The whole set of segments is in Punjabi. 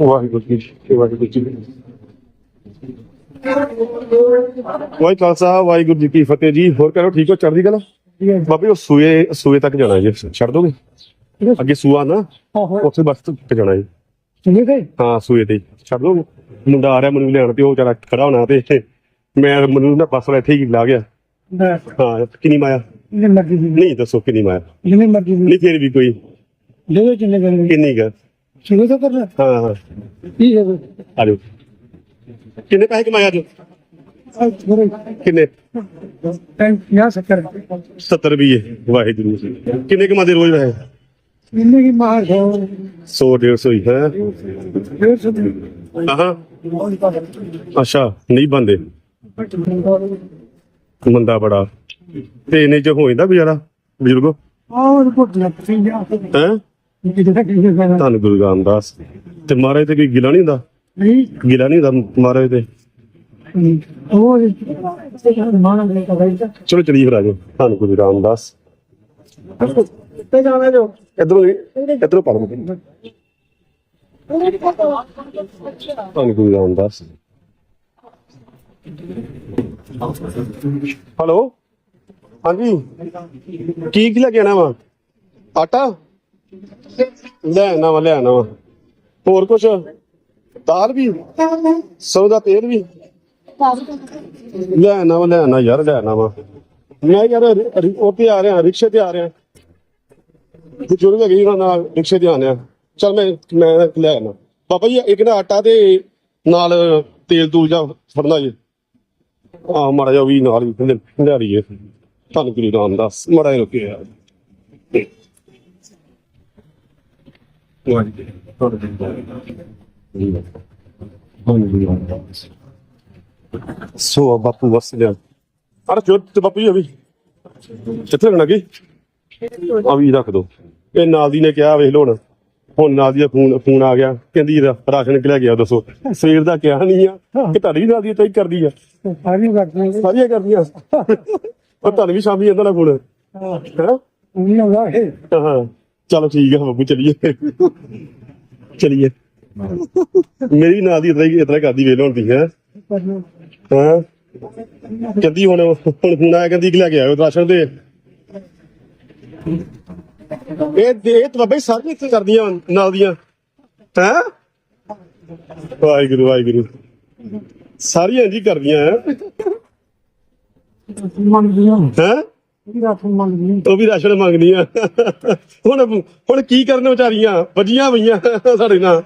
ਵਾਹਿਗੁਰੂ ਜੀ ਕੀ ਵਾਹਿਗੁਰੂ ਜੀ ਵਾਹਿ ਖਾਲਸਾ ਵਾਹਿਗੁਰੂ ਜੀ ਕੀ ਫਤਿਹ ਜੀ। ਹੋਰ ਕਰੋ ਠੀਕ ਹੋ? ਚੜ੍ਹਦੀ ਕਲਾ? ਬਾਬੇ ਉਹ ਸੂਏ ਸੂਏ ਤੱਕ ਜਾਣਾ ਜੀ। ਛੱਡ ਦੋਗੇ? ਅੱਗੇ ਸੂਆ ਨਾ ਉੱਥੇ ਬਸ ਤੱਕ ਜਾਣਾ ਜੀ। ਸੁਣੀ ਤੇ? ਹਾਂ ਸੂਏ ਤੇ। ਛੱਡ ਦੋਗੇ? ਮੁੰਡਾ ਆ ਰਿਹਾ ਮੈਨੂੰ ਲੈਣ ਤੇ ਉਹ ਵਿਚਾਰਾ ਖੜਾ ਹੋਣਾ ਤੇ। ਮੈਂ ਮੈਨੂੰ ਨਾ ਬੱਸ ਇੱਥੇ ਹੀ ਲਾ ਗਿਆ। ਹਾਂ ਕਿੰਨੀ ਮਾਇਆ? ਦੀ। ਨਹੀਂ ਦੱਸੋ ਕਿੰਨੀ ਮਾਇਆ? ਜਿੰਨੇ ਮਰਜ਼ੀ ਦੀ। ਨਹੀਂ ਫੇਰ ਵੀ ਕੋਈ। ਜਿੰਨੇ ਕਰਨੇ ਕਿੰਨੀ ਗਾ ਸੁਣੋ ਤਾਂ ਕਰਨਾ? ਹਾਂ ਹਾਂ। ਕੀ ਹੈ ਆ ਜਾਓ। ਕਿੰਨੇ ਪੈਸੇ ਕਮਾਇਆ ਜੋ ਆ ਥੋੜੇ ਕਿੰਨੇ? ਟਾਈਮ ਯਾ ਸਕਰ 70 ਰੁਪਏ ਵਾਹਿਗੁਰੂ ਜੀ ਕਿੰਨੇ ਕਮਾਦੇ ਰੋਜ਼ ਵੈਸੇ? ਇੰਨੇ ਕੀ ਮਾਰ ਹੈ 100 150 ਹੀ ਹੈ? ਅੱਛਾ ਨਹੀਂ ਬੰਦੇ। ਮੰਦਾ ਬੜਾ। ਤੇ ਇਹਨੇ ਚ ਹੋ ਜਾਂਦਾ ਗੁਜ਼ਾਰਾ ਬਜ਼ੁਰਗੋ? ਆਹ ਰਿਪੋਰਟ ਨਾ ਪਸੀਨਾ ਹੈ? ਧੰਨ ਗੁਰੂ ਰਾਮਦਾਸ ਤੇ ਮਹਾਰਾਜ ਤੇ ਕੋਈ ਗਿਲਾ ਨਹੀਂ ਹੁੰਦਾ? ਨਹੀਂ। ਗਿਲਾ ਨਹੀਂ ਹੁੰਦਾ ਮਹਾਰਾਜ ਤੇ? ਉਹ ਮਾਨਾ ਚਲੋ ਚਲੀਏ ਫਿਰ ਆਜੋ। ਧੰਨ ਗੁਰੂ ਰਾਮਦਾਸ। ਤੇ ਜਾਣਾ ਜੋ? ਇਧਰੋਂ ਇਧਰੋਂ ਪੜ ਮੁਕੇ ਧੰਨ ਗੁਰੂ ਰਾਮਦਾਸ ਹੈਲੋ? ਹਾਂਜੀ। ਕੀ ਕੀ ਲੈ ਕੇ ਆਣਾ ਵਾ? ਆਟਾ? ਲੈ ਵਾ ਲੈਣਾ ਵਾ। ਹੋਰ ਕੁਛ? ਦਾਲ ਵੀ? ਸਰੋਂ ਦਾ ਤੇਲ ਵੀ? ਲੈਣਾ ਵਾ ਲੈਣਾ ਯਾਰ ਲੈਣਾ ਵਾ। ਮੈਂ ਯਾਰ ਰ- ਉਹ ਤੇ ਆ ਰਿਹਾ, ਰਿਕਸ਼ੇ ਤੇ ਆ ਰਿਹਾ। ਬਜ਼ੁਰਗ ਹੈਗੇ ਉਹਨਾਂ ਨਾਲ ਰਿਕਸ਼ੇ ਤੇ ਆਉਂਦੇ ਆ। ਚਲ ਮੈਂ ਮੈਂ ਲੈ ਆਣਾ ਪਾਪਾ ਜੀ, ਇੱਕ ਨਾ ਆਟਾ ਤੇ ਨਾਲ ਤੇਲ ਤੂਲ ਜਾਂ ਫੜਨਾ ਜੀ। ਆ ਮਾੜਾ ਜਿਹਾ ਉਹ ਵੀ ਨਾਲ ਵੀ ਲਿਆ ਲਈਏ। ਤੁਹਾਨੂੰ ਗੁਰੂ ਰਾਮਦਾਸ, ਮਾੜਾ ਜਿਹਾ ਰੁਕਿਆ। ਯਾਰ ਸੋ ਬਾਪੂ ਵਸ ਗਿਆ। ਅਰੇ ਜੋ ਤੇ ਬਾਪੂ ਜੀ ਅਭੀ ਕਿੱਥੇ ਰਹਿਣਾ ਕੀ? ਆ ਵੀ ਰੱਖ ਦੋ। ਇਹ ਨਾਲ ਦੀ ਨੇ ਕਿਹਾ ਵੇਖ ਲੋ ਹੁਣ। ਹੁਣ ਨਾਲ ਦੀ ਦਾ ਫੋਨ ਫੋਨ ਆ ਗਿਆ। ਕਹਿੰਦੀ ਰਾਸ਼ਨ ਕਿ ਲੈ ਗਿਆ ਦੱਸੋ। ਸਵੇਰ ਦਾ ਕਿਹਾ ਨਹੀਂ ਆ। ਕਿ ਤੁਹਾਡੀ ਨਾਲ ਦੀ ਤਾਂ ਕਰਦੀ ਆ। ਸਾਰੀ ਕਰਦੇ ਸਾਰੀਆਂ ਕਰਦੀਆਂ। ਪਰ ਤੁਹਾਨੂੰ ਵੀ ਸ਼ਾਮੀ ਇਹਨਾਂ ਦਾ ਫੋਨ। ਹਾਂ। ਹੈ? ਨਹੀਂ ਆਉਂਦਾ ਹੈ ਹਾਂ। ਚਲੋ ਠੀਕ ਆ ਬੱਬੂ ਚਲੀਏ। ਚਲੀਏ। ਮੇਰੀ ਨਾਲ ਦੀ ਇਤਰਾ ਹੀ ਇਤਰਾ ਕਰਦੀ ਵੇਖ ਲੋ ਹੁਣ ਦੀ ਹੈ। ਹਾਂ। ਕਹਿੰਦੀ ਹੁਣ ਹੁਣ ਫੋਨ ਆਇਆ ਕਹਿੰਦੀ ਕਿ ਲੈ ਕੇ ਆਇਓ ਰਾਸ਼ਨ ਦੇ। ਇਹ ਦੇ ਇਹ ਤਾਂ ਬਈ ਸਾਰੀਆਂ ਇੱਥੇ ਕਰਦੀਆਂ ਨਾਲ ਦੀਆਂ। ਹੈ? ਵਾਹਿਗੁਰੂ ਵਾਹਿਗੁਰੂ। ਸਾਰੀਆਂ ਜੀ ਕਰਦੀਆਂ ਹੈ। ਮੰਗਦੀਆਂ ਹੈ? ਇਹ ਰਾਤ ਨੂੰ ਉਹ ਵੀ ਰਾਸ਼ਨ ਮੰਗਦੀਆਂ ਹੁਣ ਹੁਣ ਕੀ ਕਰਨ ਵਿਚਾਰੀਆਂ? ਵੱਜੀਆਂ ਪਈਆਂ ਸਾਡੇ ਨਾਲ।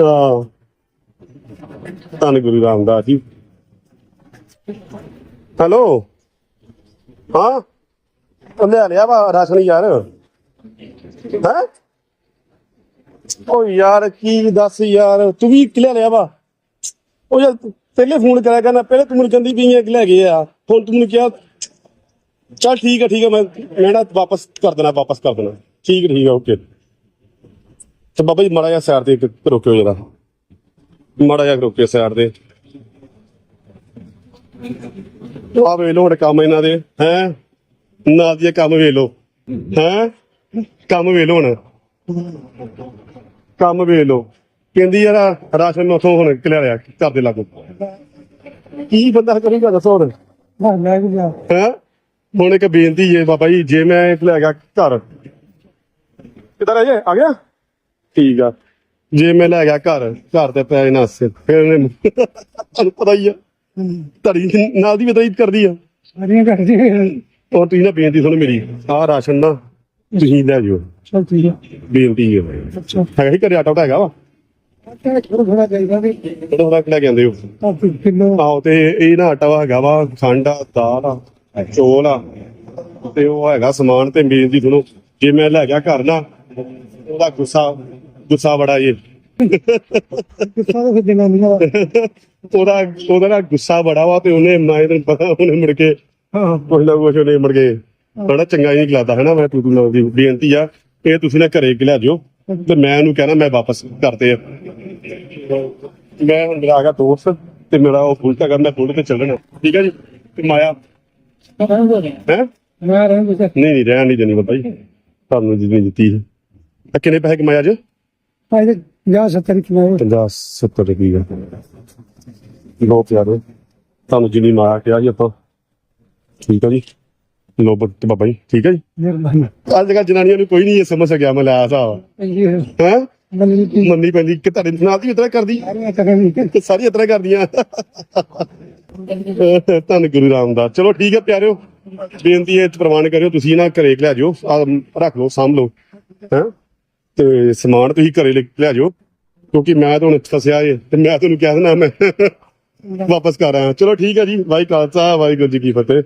ਹਾਂ। ਧੰਨ ਗੁਰੂ ਰਾਮਦਾਸ ਜੀ। ਹੈਲੋ। ਹਾਂ। ਉਹ ਲੈ ਲਿਆ ਵਾ ਰਾਸ਼ਨ ਯਾਰ। ਹੈ? ਉਹ ਯਾਰ ਕੀ ਦੱਸ ਯਾਰ, ਤੂੰ ਵੀ ਲੈ ਲਿਆ ਵਾ। ਉਹ ਯਾਰ ਪਹਿਲੇ ਫੋਨ ਕਰਿਆ ਕਰਨਾ, ਪਹਿਲੇ ਤੂੰ ਮੈਨੂੰ ਕਹਿੰਦੀ ਪਈ ਹੈ ਲੈ ਗਏ ਆ। ਹੁਣ ਤੂੰ ਮੈਨੂੰ ਕਿਹਾ ਚਲ ਠੀਕ ਹੈ ਠੀਕ ਹੈ ਮੈਂ ਮੈਂ ਨਾ ਵਾਪਸ ਕਰ ਦੇਣਾ ਵਾਪਸ ਕਰ ਦੇਣਾ। ਠੀਕ ਠੀਕ ਹੈ ਓਕੇ ਤੇ ਬਾਬਾ ਜੀ ਮਾੜਾ ਜਿਹਾ ਸਾਈਡ ਤੇ ਇੱਕ ਰੋਕਿਓ ਜਰਾ। ਮਾੜਾ ਜਿਹਾ ਰੋਕਿਓ ਸਾਈਡ ਤੇ। ਆ ਵੇ ਲੋ ਕੰਮ ਇਹਨਾਂ ਦੇ ਹੈ? ਨਾ ਦੀ ਕੰਮ ਵੇ ਲੋ ਹੈ? ਕੰਮ ਵੇ ਲੋ ਹੁਣ। ਕੰਮ ਵੇ ਲੋ ਕਹਿੰਦੀ ਯਾਰ ਰਾਸ਼ਨ ਮੈਂ ਉਥੋਂ ਹੁਣ ਕਿਲਿਆ ਲਿਆ ਘਰ ਦੇ ਲਾਗੂ। ਕੀ ਬੰਦਾ ਕਰੂਗਾ ਦੱਸੋ ਹੁਣ? ਹਾਂ ਲੈ ਕੇ ਜਾ। ਹੈਂ? ਹੁਣ ਇੱਕ ਬੇਨਤੀ ਜੇ ਬਾਬਾ ਜੀ ਜੇ ਮੈਂ ਲੈ ਗਿਆ ਘਰ। ਕਿਧਰ ਆ ਜੇ? ਆ ਗਿਆ? ਠੀਕ ਆ। ਜੇ ਮੈਂ ਲੈ ਗਿਆ ਘਰ ਘਰ ਤੇ ਪੈ ਨਾ ਸਿਰ। ਫਿਰ ਉਹਨੇ ਤੁਹਾਨੂੰ ਪਤਾ ਹੀ ਆ। ਧੜੀ ਨਾਲ ਦੀ ਵਿਤਰਿਤ ਕਰਦੀ ਆ। ਸਾਰੀਆਂ ਕਰਦੇ ਔਰ ਤੁਸੀਂ ਨਾ ਬੇਨਤੀ ਸੁਣੋ ਮੇਰੀ। ਆਹ ਰਾਸ਼ਨ ਨਾ ਤੁਸੀਂ ਲੈ ਜਿਓ। ਚਲ ਠੀਕ ਹੈ ਬੇਨਤੀ ਹੈ ਅੱਛਾ। ਹੈਗਾ ਹੀ ਘਰੇ ਆਟਾ ਉਟਾ ਹੈਗਾ ਵਾ। ਤਾਂ ਥੋੜਾ ਚਾਹੀਦਾ ਵੀ। ਥੋੜਾ ਥੋੜਾ ਲੈ ਕੇ ਆਉਂਦੇ ਹੋ। ਆ ਕਿਲੋ। ਆਹੋ ਤੇ ਇਹ ਨਾ ਆਟਾ ਵਾ ਹੈਗਾ ਵਾ ਖੰਡ ਆ ਦਾਲ ਆ। ਚੋਲ ਆ। ਤੇ ਉਹ ਹੈਗਾ ਸਮਾਨ ਤੇ ਮੇਨ ਦੀ ਸੁਣੋ ਜੇ ਮੈਂ ਲੈ ਗਿਆ ਘਰ ਨਾ ਉਹਦਾ ਗੁੱਸਾ ਗੁੱਸਾ ਬੜਾ ਜੇ। ਸਾਰੇ ਫਿਰ ਦੇਣਾ ਨਹੀਂ ਆ। ਉਹਦਾ ਉਹਦਾ ਨਾ ਗੁੱਸਾ ਬੜਾ ਵਾ ਤੇ ਉਹਨੇ ਮੈਂ ਤੈਨੂੰ ਪਤਾ ਉਹਨੇ ਮੁੜ ਕੇ ਹਾਂ। ਕੁਛ ਨਾ ਕੁਛ ਉਹਨੇ ਮੁੜ ਕੇ ਬੜਾ ਚੰਗਾ ਨਹੀਂ ਲੱਗਦਾ ਹੈ ਨਾ ਮੈਂ ਤੂੰ ਤੂੰ ਦੀ ਬੇਨਤੀ ਆ ਇਹ ਤੁਸੀਂ ਨਾ ਘਰੇ ਲੈ ਜਿਓ। ਤੇ ਮੈਂ ਉਹਨੂੰ ਕਹਿਣਾ ਮੈਂ ਵਾਪਸ ਕਰਤੇ ਆ। ਮੈਂ ਹੁਣ ਮੇਰਾ ਆ ਗਿਆ ਦੋਸਤ ਤੇ ਮੇਰਾ ਉਹ ਫੁੱਲ ਹੈਗਾ ਮੈਂ ਫੁੱਲ ਤੇ ਚੱਲਣਾ। ਠੀਕ ਹੈ ਜੀ? ਤੇ ਮਾਇਆ ਹੈ ਮੈਂ ਰਹਿੰਦੇ ਸਰ ਨਹੀਂ ਨਹੀਂ ਰਹਿਣ ਨਹੀਂ ਦੇਣੀ ਬਾਬਾ ਜੀ। ਤੁਹਾਨੂੰ ਜਿੰਨੀ ਦਿੱਤੀ ਹੈ। ਆ ਕਿੰਨੇ ਪੈਸੇ ਕਮਾਏ ਅੱਜ? ਫਾਇਦੇ 50 70 ਕਿਲੋ 50 70 ਰੁਪਏ। ਲੋ ਪਿਆਰੋ ਤੁਹਾਨੂੰ ਜਿੰਨੀ ਮਾਇਆ ਕਿਹਾ ਜੀ ਆਪਾਂ। ਠੀਕ ਆ ਜੀ। ਲੋ ਬਾਬਾ ਜੀ ਠੀਕ ਆ ਜੀ। ਮਿਹਰਬਾਨੀ। ਅੱਜ ਕੱਲ੍ਹ ਜਨਾਨੀਆਂ ਨੂੰ ਕੋਈ ਨਹੀਂ ਇਹ ਸਮਝ ਸਕਿਆ ਮੈਂ ਲਿਆ ਹਿਸਾਬ। ਇਹ ਹੈ? ਮੰਨੀ ਪੈਂਦੀ ਕਿ ਤੁਹਾਡੇ ਨਾਲ ਦੀ ਉਤਰਾ ਕਰਦੀ। ਸਾਰੀਆਂ ਤਰ੍ਹਾਂ ਕਰਦੀਆਂ। ਧੰਨ ਗੁਰੂ ਰਾਮਦਾਸ। ਚਲੋ ਠੀਕ ਹੈ ਪਿਆਰਿਓ ਬੇਨਤੀ ਹੈ ਪ੍ਰਵਾਨ ਕਰਿਓ ਤੁਸੀਂ ਨਾ ਘਰੇ ਲੈ ਜਾਓ ਰੱਖ ਲਓ ਸਾਂਭ ਲਓ ਹੈ? ਤੇ ਸਮਾਨ ਤੁਸੀਂ ਘਰੇ ਲੈ ਲੈ ਜਾਓ ਕਿਉਂਕਿ ਮੈਂ ਤਾਂ ਹੁਣ ਫਸਿਆ ਏ ਤੇ ਮੈਂ ਤੁਹਾਨੂੰ ਕਹਿ ਦੇਣਾ ਮੈਂ। ਵਾਪਸ ਕਰ ਆਇਆ। ਚਲੋ ਠੀਕ ਹੈ ਜੀ ਵਾਹਿ ਖਾਲਸਾ ਵਾਹਿਗੁਰੂ ਜੀ ਕੀ ਫਤਿਹ।